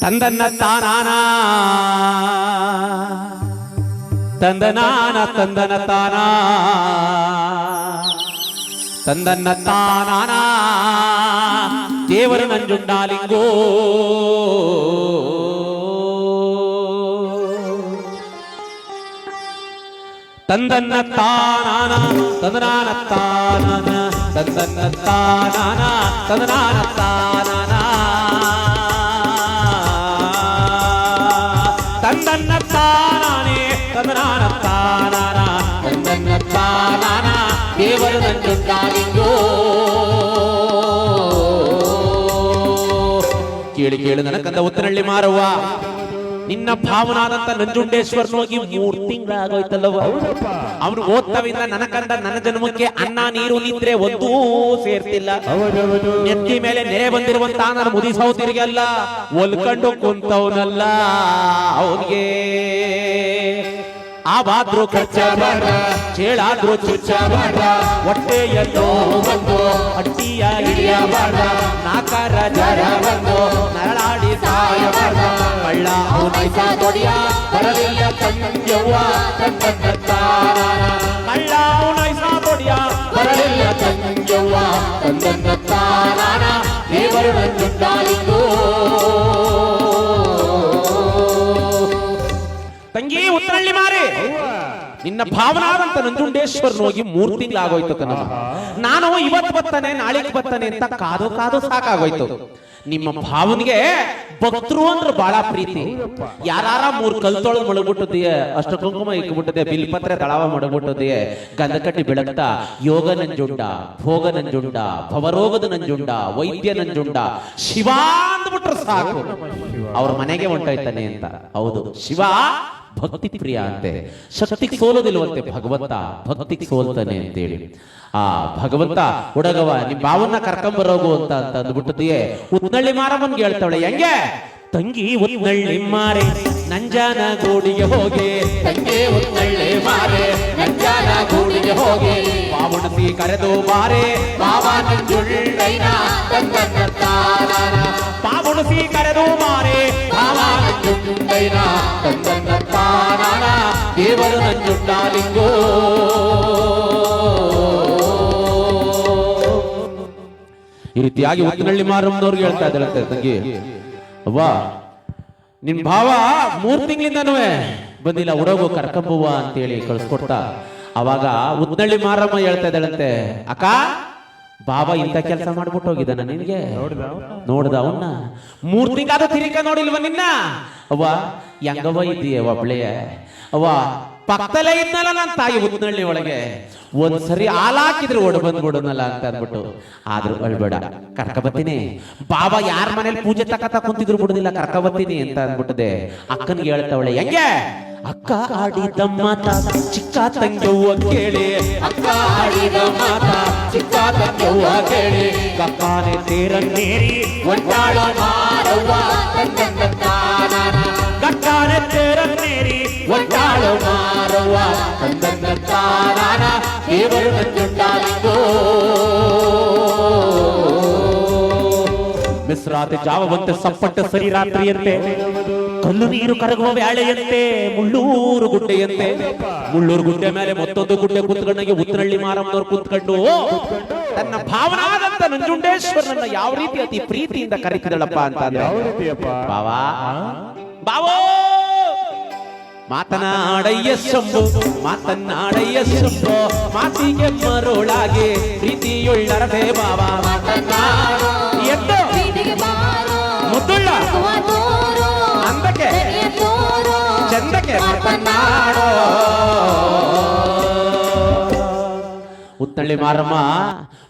ತಂದನ್ನ ತಾನಾನ ತಂದನಾನ ತಂದನ ತಾನ ತಂದನ್ನ ತಾನಾನ ದೇವರ ನಂಜುಂಡಾಲಿಂಗೋ ತಂದನ್ನ ತಾನಾನ ದೇವರು ಕೇಳಿ ಕೇಳು ನನಕಂದ ಉತ್ತರಳ್ಳಿ ಮಾರವ್ವ. ನಿನ್ನ ಭಾವನಾದಂತ ನಂಜುಂಡೇಶ್ವರ್ ಹೋಗಿ ಮೂರ್ ತಿಂಗಳಾಗೋಯ್ತಲ್ಲವ ಅವನು ಓದ್ತವಿಂದ ನನಕಂದ ನನ್ನ ಜನ್ಮಕ್ಕೆ ಅನ್ನ, ನೀರು, ನಿದ್ರೆ ಒಂದೂ ಸೇರ್ತಿಲ್ಲ. ನೆತ್ತಿ ಮೇಲೆ ನೆರೆ ಬಂದಿರುವಂತ ನಾನು ಮುದಿಸೋತಿರಿಗೆಲ್ಲ ಒಲ್ಕಂಡು ಕುಂತವನಲ್ಲ ಅವನಿಗೆ. ಆವಾದ್ರೂ ಖರ್ಚ ಬೇಡ ಚೇಳಾದ್ರೂ ಚುಚ್ಚ ಬೇಡ ಹೊಟ್ಟೆಯಲ್ಲೋ ಬಂದು ಅಡ್ಡಿಯ ಬಾರ ನಾಕಾರ ಜರ ಬಂದು ನರಳಾಡಿ ಸಾಯಬಾರ್ದ ಕಳ್ಳ ಅವನೈಸ ತೊಡಿಯ, ಬರಲಿಲ್ಲ ತಂಗ್ಯವ್ವ ತಂದ ಕಳ್ಳ ನಿನ್ನ ಭಾವನಾದಂತ ನಂಜುಂಡೇಶ್ವರ್ ಹೋಗಿ ಮೂರ್ ತಿಂಗಳಾಗೋಯ್ತು ಕನ್ನ ನಾನು ಇವತ್ ಬರ್ತಾನೆ ನಾಳೆಗೆ ಬರ್ತಾನೆ ಅಂತ ಕಾದು ಕಾದು ಸಾಕಾಗೋಯ್ತು. ನಿಮ್ಮ ಭಾವನಿಗೆ ಭಕ್ತರು ಅಂದ್ರೆ ಬಹಳ ಪ್ರೀತಿ. ಯಾರ ಮೂರ್ ಕಲ್ತೊಳಗ್ ಮಡಗ್ಬಿಟ್ಟದೆಯೇ ಅಷ್ಟು ಕುಂಕುಮ ಇಕ್ಬಿಟ್ಟದೆ ಬಿಲ್ಪತ್ರೆ ತಳಾವ ಮಡಗ್ಬಿಟ್ಟದೆಯೇ ಗಂಧಕಟ್ಟಿ ಬೆಳಗ್ತಾ ಯೋಗ ನಂಜುಂಡ ಭೋಗ ನಂಜುಂಡ ಭವರೋಗದ ನಂಜುಂಡ ವೈದ್ಯ ನಂಜುಂಡ ಶಿವ ಅಂದ್ಬಿಟ್ರೆ ಸಾಕು. ಅವ್ರ ಮನೆಗೆ ಹೊಂಟೋಯ್ತಾನೆ ಅಂತ. ಹೌದು. ಶಿವ ಭಕ್ತಿ ಪ್ರಿಯ ಅಂತೆ. ಶಕ್ತಿಗೆ ಸೋಲೋದಿಲ್ವಂತೆ ಭಗವಂತ ಭಕ್ತಿಗೆ ಸೋಲ್ತಾನೆ ಅಂತೇಳಿ. ಆ ಭಗವಂತ ಹುಡುಗವ ನಿಮ್ ಬಾವನ್ನ ಕರ್ಕೊಂಬರೋಗು ಅಂತ ಅಂತ ಅಂದ್ಬಿಟ್ಟದೆಯೇ ಉತ್ನಳ್ಳಿ ಮಾರಮ್ಮನ್ಗೆ ಹೇಳ್ತಾಳೆ, ಹೆಂಗೆ? ತಂಗಿ ಉತ್ನಳ್ಳಿ ಮಾರೆ, ನಂಜಾನ ಗೋಡಿಗೆ ಹೋಗಿ, ತಂಗಿ ಉತ್ನಳ್ಳಿ ಮಾರೆ, ನಂಜಾನ ಗೂಡಿಗೆ ಹೋಗಿ, ಬಾವುಣಸಿ ಕರೆದು ಮಾರೆ, ಬಾವ ನಂಜುಳ್ಳೈನ ಕರೆದು ಮಾರೆ, ಬಾವ ದೇವರು ನಂಜುಂಡಾಲಿಂಗೋ ಈ ರೀತಿಯಾಗಿ ಉತ್ತಿನಳ್ಳಿ ಮಾರಮ್ಮನವ್ರಿಗೆ ಹೇಳ್ತಾ ಇದ್ದಾಳಂತೆ ತಂಗಿ. ಅವ್ವ, ನಿನ್ ಭಾವ ಮೂರ್ ತಿಂಗಳಿಂದನೂ ಬಂದಿಲ್ಲ ಉರಗು ಕರ್ಕಂಬುವ ಅಂತ ಅಂತೇಳಿ ಕಳ್ಸ್ಕೊಡ್ತಾ. ಅವಾಗ ಉತ್ನಳ್ಳಿ ಮಾರಮ್ಮ ಹೇಳ್ತಾ ಇದ್ದಾಳಂತೆ, ಅಕ್ಕ ಬಾಬಾ ಇಂಥ ಕೆಲಸ ಮಾಡ್ಬಿಟ್ಟು ಹೋಗಿದ್ದಾನ ನಿನ್ಗೆ? ನೋಡ್ದ ಅವನ್ನ. ಮೂರ್ ತಿರಿಕ ನೋಡಿಲ್ವ ನಿನ್ನ? ಅವ್ವ ಹೆಂಗವ್ವ ಇದೀಯ ಒಬ್ಳೆಯ ಅವ್ವ ಪಕ್ಕದಲ್ಲೇ ಇದ್ನಲ್ಲ ನನ್ನ ತಾಯಿ ಉದ್ನಳ್ಳಿ ಒಳಗೆ. ಒಂದ್ಸರಿ ಹಾಲಾಕಿದ್ರೆ ಓಡ್ ಬಂದ್ಬಿಡೋನಲ್ಲ ಅಂತ ಅಂದ್ಬಿಟ್ಟು. ಆದ್ರೂ ಅಳ್ಬೇಡ, ಕರ್ಕ ಬರ್ತೀನಿ. ಬಾಬಾ ಯಾರ ಮನೇಲಿ ಪೂಜೆ ತಕತ ಕುಂತಿದ್ರು ಬಿಡುದಿಲ್ಲ, ಕರ್ಕ ಬರ್ತೀನಿ ಅಂತ ಅಂದ್ಬಿಟ್ಟದೆ. ಅಕ್ಕನಿಗೆ ಹೇಳ್ತಾವಳೆ, ಹೆಂಗೆ? ಅಕ್ಕ ಆಡಿದ ಮಾತ ಚಿಕ್ಕ ತಂಗವ್ವ ಕೇಳಿ. ಅಕ್ಕ ಆಡಿದ ಮಾತ ಚಿಕ್ಕ ತಂಗವ್ವ ಕೇಳಿ. ಕಕ್ಕಾನೆ ತೇರನ್ನೇರಿ ಒಂಟಾಳ ಮಾರವ್ವ ತಂದನ್ನ ಕಕ್ಕಾನೆ ತೇರನ್ನೇರಿ ಒಂಟಾಳ ಮಾರವ್ವ ತಂದನ್ನ ತಾನಾನ ದೇವರು ನಂಜುಂಡಾಲಿಂಗೋ ಮಿಶ್ರಾತಿ ಜಾವವಂತೆ ಸಪ್ಪಟ್ಟ ಸರಿ ರಾತ್ರಿಯಂತೆ ಕಲ್ಲು ನೀರು ಕರಗುವ ವ್ಯಾಳೆಯಂತೆ ಮುಳ್ಳೂರು ಗುಡ್ಡೆಯಂತೆ ಮುಳ್ಳೂರು ಗುಡ್ಡೆ ಮೇಲೆ ಮತ್ತೊಂದು ಗುಡ್ಡೆ ಕುತ್ಕೊಂಡಾಗೆ ಉತ್ತರಳ್ಳಿ ಮಾರಮ್ಮನವ್ರು ಕುತ್ಕೊಂಡು ತನ್ನ ಭಾವನಾದಂತ ನಂಜುಂಡೇಶ್ವರನನ್ನ ಯಾವ ರೀತಿ ಅತಿ ಪ್ರೀತಿಯಿಂದ ಕರೀತಿದಳಪ್ಪ ಅಂತ ಬಾವಾ ಬಾವೋ! ಮಾತನಾಡಯ್ಯ ಶಂಭು ಮಾತನಾಡಯ್ಯ ಶಂಭು ಮಾತಿಗೆ ಮರುಳಾಗಿ ಪ್ರೀತಿಯುಳ್ಳರದೆ ಮಾತನಾಡು ಎದ್ದು. ಮುದ್ದುಳ್ಳ ಅಂದಕ್ಕೆ. ಚಂದಕ್ಕೆ ಮಾತನಾಡೋ. ಉತ್ತಳ್ಳಿ ಮಾರಮ್ಮ,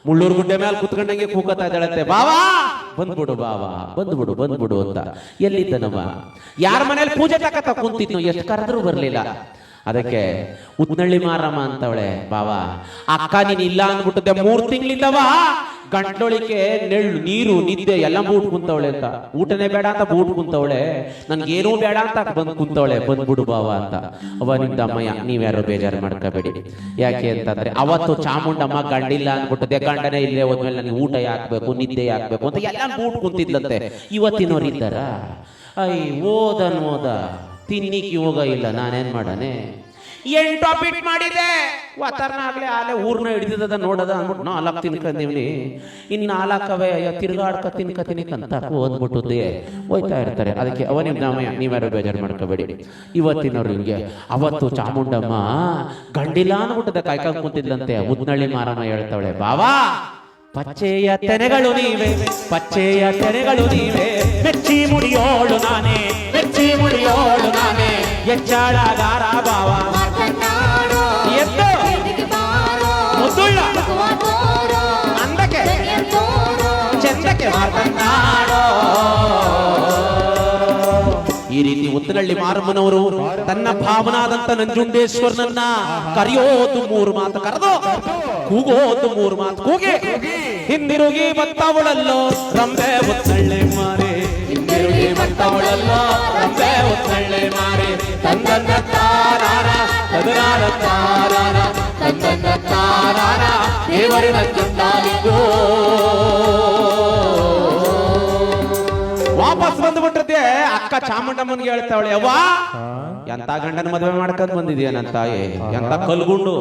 ಮುಳ್ಳೂರು ಗುಡ್ಡೆ ಮೇಲೆ ಕುತ್ಕೊಂಡಂಗೆ ಕೂಕತಾ ಇದ್ದಾಳಂತೆ. ಬಾವಾ, ಬಂದ್ಬಿಡು ಬಾವಾ, ಬಂದ್ಬಿಡು ಬಂದ್ಬಿಡು ಅಂತ. ಎಲ್ಲಿದ್ದನವ ಯಾರ ಮನೇಲಿ ಪೂಜೆ ತಕತ ಕುಂತಿದ್ನು? ಎಷ್ಟು ಕರೆದ್ರೂ ಬರ್ಲಿಲ್ಲ. ಅದಕ್ಕೆ ಉತ್ನಳ್ಳಿ ಮಾರಮ್ಮ ಅಂತವಳೆ, ಬಾವಾ, ಅಕ್ಕ ನೀನ್ ಇಲ್ಲ ಅಂದ್ಬಿಟ್ಟದೆ ಮೂರ್ ತಿಂಗಳಿಂದವ? ಗಂಟೊಳಿಕೆ ನೆಳ್ಳು, ನೀರು, ನಿದ್ದೆ ಎಲ್ಲ ಬೂಟ್ ಕುಂತವಳೆ ಅಂತ. ಊಟನೇ ಬೇಡ ಅಂತ ಬೂಟ್ ಕುಂತವಳೆ. ನನ್ಗೇನೂ ಬೇಡ ಅಂತ ಬಂದ್ ಕುಂತವಳೆ. ಬಂದ್ಬಿಡು ಬಾವ ಅಂತ. ಅವ ನಿಮ್ದ ಅಮ್ಮಯ್ಯ ನೀವ್ಯಾರು ಬೇಜಾರು ಮಾಡ್ಕೋಬೇಡಿ. ಯಾಕೆ ಅಂತಂದ್ರೆ ಅವತ್ತು ಚಾಮುಂಡಮ್ಮ ಗಂಡಿಲ್ಲ ಅಂದ್ಬಿಟ್ಟದೆ ಗಂಡನೇ ಇಲ್ಲೇ ಹೋದ್ಮೇಲೆ ನನಗೆ ಊಟ ಯಾಕ್ಬೇಕು, ನಿದ್ದೆ ಯಾಕ್ಬೇಕು ಅಂತ ಎಲ್ಲ ಬೂಟ್ ಕುಂತಿದ್ಲಂತೆ. ಇವತ್ತಿನವ್ರು ಇದ್ದಾರ ಐ ಓದನ್ ಓದ ತಿನ್ನಿಕ್ ಯೋಗ ಇಲ್ಲ. ನಾನೇನ್ ಮಾಡನೆ? ಎಂಟು ಬಿಟ್ ಮಾಡಿದೆ. ವಾತಾವರಣ ಆಗ್ಲೇ ಆಲೆ ಊರ್ನ ಹಿಡಿದದ ನೋಡದ ಅಂದ್ಬಿಟ್ಟು ನಾಲ್ಕು ತಿನ್ಕಂದಿವ್ನಿ. ಇನ್ನು ನಾಲ್ಕವೇ ಅಯ್ಯೋ, ತಿರ್ಗಾಡ್ಕ ತಿನ್ಕ ತಿನ್ಕಂತ ಓದ್ಬಿಟ್ಟುದೇ ಹೋಯ್ತಾ ಇರ್ತಾರೆ. ಅದಕ್ಕೆ ಅವ ನಿಮ್ ನಾಮಯ್ಯ ನೀವ್ಯಾರು ಬೇಜಾರು ಮಾಡ್ಕೋಬೇಡಿ. ಇವತ್ತಿನವ್ರು ನಿಮ್ಗೆ ಅವತ್ತು ಚಾಮುಂಡಮ್ಮ ಗಂಡಿಲ್ಲ ಅಂದ್ಬಿಟ್ಟದ ಕಾಯ್ಕೊಂಡ್ ಕೂತಿದ್ದಂತೆ ಉದ್ನಳ್ಳಿ ಮಾರಮ್ಮ ಹೇಳ್ತಾವಳೆ, ಬಾವಾ, ಪಚ್ಚೆಯ ತೆನೆಗಳು ನೀವೇ, ಪಚ್ಚೆಯ ತೆನೆಗಳು ನೀವೇ. ಮೆಚ್ಚಿ ಮುಡಿಯೋಳು ನಾನೇ ಮೆಚ್ಚಿ ಮುಡಿಯೋಳು ನಾನೇ. ಎಚ್ಚಾಳಗಾರ ಬಾವ. ತೋರೋ ಚಂದಕ್ಕೆ ಈ ರೀತಿ ಉತ್ತರಳ್ಳಿ ಮಾರಮ್ಮನವರು ತನ್ನ ಭಾವನಾದಂತ ನಂಜುಂಡೇಶ್ವರನನ್ನ ಕರೆಯೋದು ಮೂರು ಮಾತು ಕರೆದು ಕೂಗೋದು ಮೂರು ಮಾತು ಕೂಗಿ ಹಿಂದಿರುಗಿ ಬತ್ತವಳಲ್ಲೋ ರಂಬೆ ಉತ್ತಳ್ಳಿ ಮಾರಿ. ಹಿಂದಿರುಗಿ ಬತ್ತವಳಲ್ಲೋ ರಂಬೆ ಉತ್ತಳ್ಳಿ ಮಾರಿ. ತಂದನ್ನ ತಾರಾರ ತಂದನ್ನ ದೇವರಿನ ಚಂದಾಲಿಗೋ ವಾಪಸ್ ಅಕ್ಕ ಚಾಮುಂಡಮ್ಮನ್ಗೆ ಹೇಳ್ತಾವಳೆ ಅವ್ವ ಎಂತ ಗಂಡನ ಮದುವೆ ಮಾಡ್ಕೊಂಡ್ ಬಂದಿದ್ಯಾ ನನ್ನ ತಾಯಿ? ಎಂತ ಕಲ್ಗುಂಡು?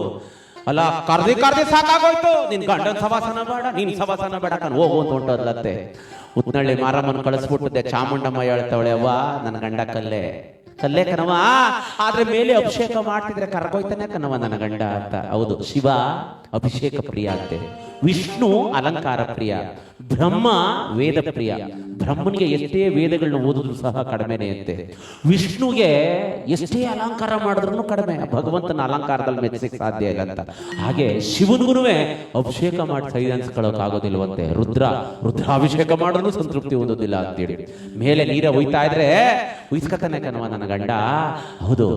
ಅಲ್ಲ, ಕರ್ದಿ ಕರ್ದಿ ಸಾಕಾಗೋಯ್ತು. ನಿನ್ ಗಂಡನ್ ಸವಾಸನ ಬೇಡ, ನೀನ್ ಸವಾಸನ ಬೇಡ ನಾನು ಹೋಗು ಅಂತ ಹೊಂಟೋದ್ಲತ್ತೆ. ಉತ್ನಳ್ಳಿ ಮಾರಮ್ಮನ್ ಕಳಿಸ್ಬಿಟ್ಟಿದ್ದೆ. ಚಾಮುಂಡಮ್ಮ ಹೇಳ್ತಾವಳೆ ಅವ್ವ ನನ್ನ ಗಂಡ ಕಲ್ಲೆ. ಕಲ್ಲೆ ಕನವ ಆದ್ರೆ ಮೇಲೆ ಅಭಿಷೇಕ ಮಾಡ್ತಿದ್ರೆ ಕರ್ಕೊಯ್ತಾನೆ ಕನವ ನನ್ನ ಗಂಡ ಅಂತ. ಹೌದು. ಶಿವ ಅಭಿಷೇಕ ಪ್ರಿಯ ಅಂತೆ. ವಿಷ್ಣು ಅಲಂಕಾರ ಪ್ರಿಯ, ಬ್ರಹ್ಮ ವೇದ ಪ್ರಿಯ ಬ್ರಹ್ಮನಿಗೆ ಎಷ್ಟೇ ವೇದಗಳನ್ನ ಓದಿದ್ರು ಸಹ ಕಡಿಮೆನೆ ಅಂತೆ. ವಿಷ್ಣುಗೆ ಎಷ್ಟೇ ಅಲಂಕಾರ ಮಾಡಿದ್ರು ಕಡಿಮೆ. ಭಗವಂತನ ಅಲಂಕಾರದಲ್ಲಿ ಮೆಚ್ಚಿಕ್ ಸಾಧ್ಯ ಇಲ್ಲ ಅಂತ. ಹಾಗೆ ಶಿವನಿಗುನುವೆ ಅಭಿಷೇಕ ಮಾಡಿ ಸೈ ಅನ್ಸ್ಕೊಳ್ಳೋಕ್ ಆಗೋದಿಲ್ವಂತೆ ರುದ್ರ, ರುದ್ರಾಭಿಷೇಕ ಮಾಡಿದ್ರು ಸಂತೃಪ್ತಿ ಹೊಂದೋದಿಲ್ಲ ಅಂತೇಳಿ ಮೇಲೆ ನೀರ ಒಯ್ತಾ ಇದ್ರೆ ಉಯ್ಸ್ಕತಾನೆ ಕಣವ ನನ್ನ ಗಂಡ. ಹೌದು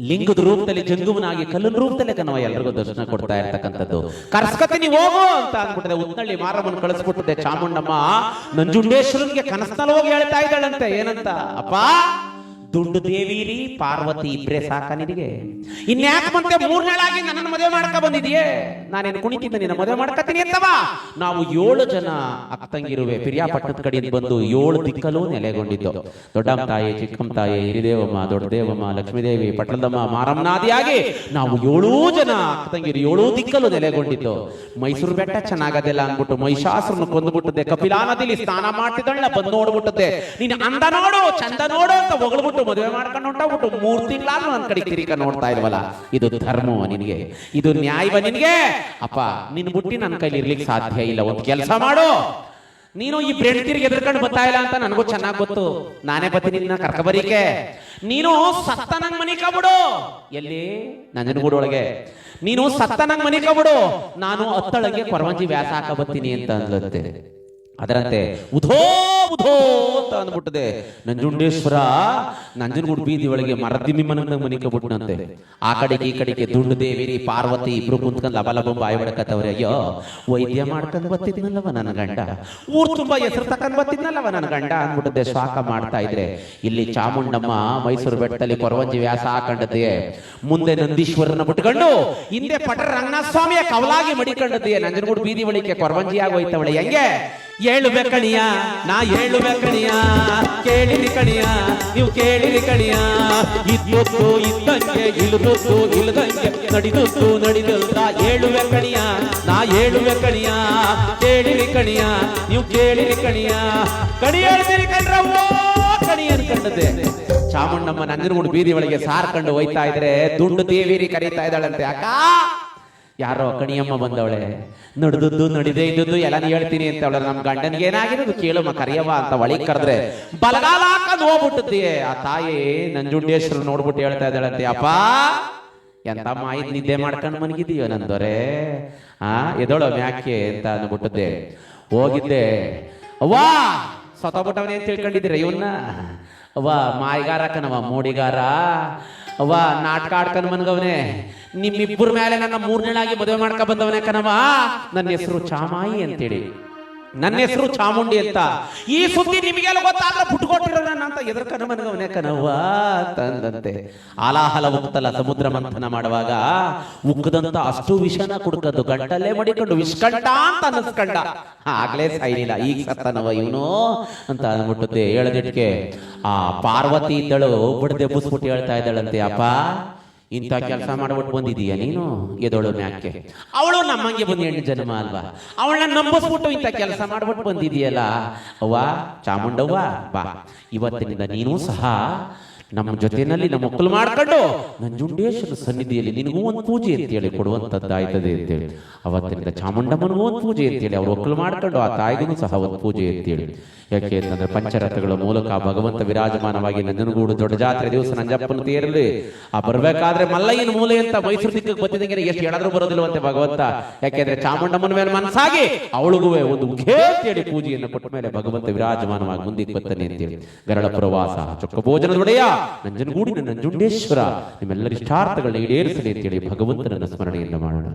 ಲಿಂಗದ ರೂಪದಲ್ಲಿ ಜಂಗುವನಾಗಿ ಕಲ್ಲಿನ ರೂಪದಲ್ಲಿ ಕನವ ಎಲ್ರಿಗೂ ದರ್ಶನ ಕೊಡ್ತಾ ಇರ್ತಕ್ಕಂಥದ್ದು. ನೀವು ಹೋಗು ಅಂತ ಅಂದ್ಬಿಟ್ಟಿದೆ. ಉತ್ತಳ್ಳಿ ಮಾರಮ್ಮನ ಕಳಿಸ್ಬಿಟ್ಟಿದೆ ಚಾಮುಂಡಮ್ಮ. ನಂಜುಂಡೇಶ್ವರನ್ಗೆ ಕನಸ್ನಲ್ಲಿ ಹೋಗಿ ಹೇಳ್ತಾ ಇದ್ದಾಳಂತೆ. ಏನಂತ? ಅಪ್ಪ ದುಂಡು ದೇವಿರಿ, ಪಾರ್ವತಿ ಇಬ್ಬರೇ ಸಾಕ ನಿನಗೆ? ಇನ್ಯಾಕ ಮತ್ತೆ ಮೂರ್ನೇಳಾಗಿ ನನ್ನನ್ನು ಮದುವೆ ಮಾಡ್ಕ ಬಂದಿದೆಯೇ ನಾನೇನು ಕುಣಿತಿದ್ದ, ನಿನ್ನ ಮದುವೆ ಮಾಡ್ಕತೀನಿ ಅಂತವಾ? ನಾವು ಏಳು ಜನ ಅತ್ತಂಗಿರುವೆ ಪಿರಿಯಾಪಟ್ಟಣದ ಕಡೆಯಿಂದ ಬಂದು ಏಳು ದಿಕ್ಕಲು ನೆಲೆಗೊಂಡಿದ್ದು. ದೊಡ್ಡಮ್ಮ ತಾಯಿ, ಚಿಕ್ಕಮ್ಮ ತಾಯಿ, ಹಿರಿದೇವಮ್ಮ ದೊಡ್ಡದೇವಮ್ಮ ಲಕ್ಷ್ಮೀದೇವಿ, ಪಟ್ಟಣದಮ್ಮ, ಮಾರಮ್ಮನಾದಿಯಾಗಿ ನಾವು ಏಳೂ ಜನ ಅತ್ತಂಗಿರು ಏಳೂ ದಿಕ್ಕಲು ನೆಲೆಗೊಂಡಿದ್ದು. ಮೈಸೂರು ಬೆಟ್ಟ ಚೆನ್ನಾಗದಿಲ್ಲ ಅಂದ್ಬಿಟ್ಟು ಮಹಿಷಾಸುರನ್ನು ಕೊಂದ್ಬಿಟ್ಟದೆ ಕಪಿಲಾ ನದಿಲಿ ಸ್ನಾನ ಮಾಡ್ತಿದ್ದಳ ಬಂದು ನೋಡ್ಬಿಟ್ಟದೆ ನೀನು ಅಂದ ನೋಡು, ಚಂದ ನೋಡು ಅಂತ ಹೊಗಳ್ಬಿಟ್ಟು ಮದುವೆ ಮಾಡ್ಕೊಂಡು ಹೊಂಟೋಗ್ಬಿಟ್ಟು ಮೂರ್ ತಿಂಗಳಾದ್ರೂ ನನ್ನ ಕಡೆ ತಿರಿಕ ನೋಡ್ತಾ ಇಲ್ವಲ್ಲ ಇದು ಧರ್ಮವ ನಿನಗೆ, ಇದು ನ್ಯಾಯವ ನಿನಗೆ. ಅಪ್ಪ, ನಿನ್ ಬುಟ್ಟಿ ನನ್ನ ಕೈಲಿ ಇರ್ಲಿಕ್ಕೆ ಸಾಧ್ಯ ಇಲ್ಲ. ಒಂದು ಕೆಲಸ ಮಾಡು. ನೀನು ಈ ಬೆಳ್ತಿರಿಗೆ ಎದುರ್ಕೊಂಡು ಬರ್ತಾ ಇಲ್ಲ ಅಂತ ನನಗೂ ಚೆನ್ನಾಗ್ ಗೊತ್ತು. ನಾನೇ ಬತ್ತಿ ನಿನ್ನ ಕರ್ಕಬರಿಕೆ ನೀನು ಸತ್ತ ನಂಗ್ ಮನಿಕಬಿಡು ಎಲ್ಲಿ? ನಂಜನಗೂಡೊಳಗೆ. ನೀನು ಸತ್ತ ನಂಗ್ ಮನಿಕಬಿಡು ನಾನು ಅತ್ತಳಗೆ ಪರವಂಜಿ ವ್ಯಾಸ ಹಾಕ ಬತ್ತೀನಿ ಅಂತ ಅಂದ್ಲಂತೆ. ಅದರಂತೆ, ಉಧೋ ಉಧೋ ಅಂತ ಅಂದ್ಬಿಟ್ಟದೆ. ನಂಜುಂಡೇಶ್ವರ, ನಂಜನಗೂಡು ಬೀದಿ ಒಳಗೆ ಮರದಿಮ್ಮಿ ಮನ ಮನಿಕಬಿಟ್ನಂತೆ ಆ ಕಡೆಗೆ ಈ ಕಡೆಗೆ ದುಂಡು ದೇವಿರಿ, ಪಾರ್ವತಿ ಇಬ್ರು ಕುಂತ್ಕೊಂಡು ಲಬ ಲಬ ಬಾಯಿ ಬಡಕತ್ತವ್ರೆ ಅಯ್ಯೋ, ವೈದ್ಯ ಮಾಡ್ಕೊಂಡ್ ಬತ್ತಿದ್ನಲ್ಲವ ನನ್ನ ಗಂಡ. ಊರ್ ತುಂಬಾ ಹೆಸರು ತಕೊಂಡ್ ಬತ್ತಿದ್ನಲ್ಲವ ನನ್ನ ಗಂಡ ಅಂದ್ಬಿಟ್ಟದೆ ಶಾಖ ಮಾಡ್ತಾ ಇದ್ರೆ. ಇಲ್ಲಿ ಚಾಮುಂಡಮ್ಮ ಮೈಸೂರು ಬೆಟ್ಟದಲ್ಲಿ ಕೊರವಂಜಿ ವ್ಯಾಸ ಹಾಕೊಂಡದ್ದೆ. ಮುಂದೆ ನಂದೀಶ್ವರನ ಬಿಟ್ಕೊಂಡು, ಹಿಂದೆ ಪಟರ ರಂಗನಾಥ ಸ್ವಾಮಿಯ ಕವಲಾಗಿ ಮಡಿಕೊಂಡದ್ದೆ. ನಂಜನಗೂಡು ಬೀದಿ ಒಳಗೆ ಕೊರವಂಜಿ ಆಗೋಯ್ತವಳೆ ಹೆಂಗೆ? ಏಳು ಬೆಕ್ಕಣಿಯ ನಾ ಏಳು ಬೆಕ್ಕಣಿಯ ಕೇಳಿರಿ ಕಣಿಯ, ನೀವು ಕೇಳಿರಿ ಕಣಿಯ. ಇದ್ದೊತ್ತು ಇದ್ದಂಗೆ ಇಳಿದೊತ್ತು ಇಳ್ದಂಗೆ ನಡಿದೊತ್ತು ನಡಿದಂತ ಏಳು ಬೆಕ್ಕಣಿಯ ನಾ ಏಳು ಬೆಕ್ಕಣಿಯ ಕೇಳಿರಿ ಕಣಿಯ, ನೀವು ಕೇಳಿರಿ ಕಣಿಯ. ಕಣಿ ಹೇಳ್ತೀರಿ ಕಣ್ರವ್ವ ಕಣಿ ಅನ್ಕಂಡದೆ ಚಾಮುಂಡಮ್ಮ ನಂಜನಗೂಡು ಬೀದಿ ಒಳಗೆ ಸಾರ್ಕೊಂಡು ಹೋಯ್ತಾ ಇದ್ರೆ ದುಂಡು ದೇವಿರಿ ಕರೀತಾ ಇದ್ದಾಳಂತೆ, ಅಕ್ಕ. ಯಾರೋ ಕಣಿಯಮ್ಮ ಬಂದವಳೆ. ನಡೆದದ್ದು ನಡೆದೇ ಇದ್ದದ್ದು ಎಲ್ಲ ಹೇಳ್ತೀನಿ ಅಂತ ಅವಳ. ನಮ್ ಗಂಡನ್ಗೆ ಏನಾಗಿರೋದು ಕೇಳಮ್ಮ ಕರಿಯವ್ವ ಅಂತ ಒಳಗೆ ಕರೆದ್ರೆ, ಬಲಗಾಲ ಹಾಕೊಂಡು ಆ ತಾಯಿ ನಂಜುಂಡೇಶ್ವರ ನೋಡ್ಬಿಟ್ಟು ಹೇಳ್ತಾ ಇದ್ದಾಳಂತೆ ಅಪ್ಪ, ಎಂತ ಮಾಹಿತಿ ನಿದ್ದೆ ಮಾಡ್ಕೊಂಡು ಮನಗಿದೀಯೋ ನಂದೊರೆ ಆ, ಎದೋಳ ಮ್ಯಾಕೆ ಅಂತ ಅಂದ್ಬಿಟ್ಟದ್ದೆ. ಹೋಗಿದ್ದೆ. ಅವ್ವಾ, ಸತ್ತೋಗ್ಬಿಟ್ಟವನೇ ಅಂತ ತಿಳ್ಕೊಂಡಿದ್ದೀರ ಇವನ್ನ? ಅವ್ವ ಮಾಯಿಗಾರ ಕಣವ ಮೋಡಿಗಾರ. ಅವ್ವ ನಾಟಕ ಆಡ್ಕೊಂಡ್ ಬಂದವನೇ ನಿಮ್ಮಿಬ್ಬರ ಮೇಲೆ ನನ್ನ ಮೂರನೇಳಾಗಿ ಮದುವೆ ಮಾಡ್ಕೊ ಬಂದವನೇ ಕಣವ ನನ್ನ ಹೆಸರು ಚಾಮಾಯಿ ಅಂತೇಳಿ. ನನ್ನ ಹೆಸರು ಚಾಮುಂಡಿ ಅಂತ. ಈ ಸುದ್ದಿ ನಿಮಗೆಲ್ಲ ಗೊತ್ತಾದ್ರೆ ಪುಟ್ಕೊಟ್ಟಿರೋ ನನ್ನ ಅಂತ ಎದುರು ಕನಮನಗವನೇ ಕನವ್ವ ತಂದಂತೆ. ಆಲಾಹಲ ಉಕ್ತಲ ಸಮುದ್ರ ಮಂಥನ ಮಾಡುವಾಗ ಉಕ್ಕದಂತ ಅಷ್ಟು ವಿಷನ ಕುಡ್ಕದ್ದು ಗಂಟಲ್ಲೇ ಮಡಿಕೊಂಡು ವಿಷ್ಕಂಡ ಅಂತ ಅನ್ನಿಸ್ಕಂಡ. ಆಗ್ಲೇ ಸಾಯಿಲಿಲ್ಲ ಈಗ ಸತ್ತನವ ಇವನು ಅಂತ ಅಂದ್ಬಿಟ್ಟದೆ ಹೇಳದಿಟ್ಕೆ ಆ ಪಾರ್ವತಿ ಇದ್ದಳು ಬಡ್ದೆಬ್ಬಿಸ್ಬಿಟ್ಟು ಹೇಳ್ತಾ ಇದ್ದಾಳಂತೆ ಅಪ್ಪ ಇಂಥ ಕೆಲಸ ಮಾಡ್ಬಿಟ್ಟು ಬಂದಿದೀಯ ನೀನು? ಎದೋಳು ಮ್ಯಾಕೆ? ಅವಳು ನಮ್ಮಂಗೆ ಬಂದು ಹೆಣ್ಣು ಜನ್ಮ ಅಲ್ವಾ? ಅವಳನ್ನ ನಂಬಿಸ್ಬಿಟ್ಟು ಇಂಥ ಕೆಲಸ ಮಾಡ್ಬಿಟ್ಟು ಬಂದಿದೀಯಲ್ಲ? ಅವ್ವ, ಚಾಮುಂಡವ್ವ, ಬಾ. ಇವತ್ತಿನಿಂದ ನೀನು ಸಹ ನಮ್ಮ ಜೊತೆಯಲ್ಲಿ ನಮ್ಮ ಮಕ್ಕಳು ಮಾಡ್ಕೊಂಡು ನಂಜುಂಡೇಶ್ವರ ಸನ್ನಿಧಿಯಲ್ಲಿ ನಿನಗೂ ಒಂದು ಪೂಜೆ ಅಂತೇಳಿ ಕೊಡುವಂತದ್ದಾಯ್ತದೆ ಅಂತೇಳಿ. ಅವತ್ತಿನಿಂದ ಚಾಮುಂಡಮ್ಮನಿಗೂ ಒಂದು ಪೂಜೆ ಅಂತೇಳಿ. ಅವ್ರು ಒಕ್ಕಲು ಮಾಡ್ಕೊಂಡು ಆ ತಾಯಿಗೂ ಸಹ ಒಂದು ಪೂಜೆ ಅಂತೇಳಿ. ಯಾಕೆ ಅಂತಂದ್ರೆ ಪಂಚರಥಗಳ ಮೂಲಕ ಭಗವಂತ ವಿರಾಜಮಾನವಾಗಿ ನಂಜನಗೂಡು ದೊಡ್ಡ ಜಾತ್ರೆ ದಿವಸ ನಂಜಪ್ಪನ ತೇರಲ್ಲಿ ಆ ಬರ್ಬೇಕಾದ್ರೆ ಮಲ್ಲಯ್ಯನ ಮೂಲೆ ಅಂತ ಮೈಸೂರು ದಿಕ್ಕಕ್ಕೆ ಬತ್ತಿದಂಗೆ ಎಷ್ಟು ಹೇಳಾದ್ರೂ ಬರೋದಿಲ್ಲವಂತೆ ಭಗವಂತ. ಯಾಕೆಂದ್ರೆ ಚಾಮುಂಡಮ್ಮನ ಮೇಲೆ ಮನಸ್ಸಾಗಿ ಅವಳಿಗೂ ಒಂದು ಹೇಳಿ ಪೂಜೆಯನ್ನು ಕೊಟ್ಟ ಮೇಲೆ ಭಗವಂತ ವಿರಾಜಮಾನವಾಗಿ ಮುಂದಿಕ್ಕೆ ಬರ್ತಾನೆ ಅಂತೇಳಿ. ಗರಳ ಪ್ರವಾಸ, ಚೊಕ್ಕ ಭೋಜನದೊಡೆಯ ನಂಜನಗೂಡಿನ ನಂಜುಂಡೇಶ್ವರ ನಿಮ್ಮೆಲ್ಲರ ಇಷ್ಟಾರ್ಥಗಳನ್ನ ಈಡೇರಿಸಲಿ ಅಂತೇಳಿ ಭಗವಂತನನ್ನ ಸ್ಮರಣೆಯನ್ನು ಮಾಡೋಣ.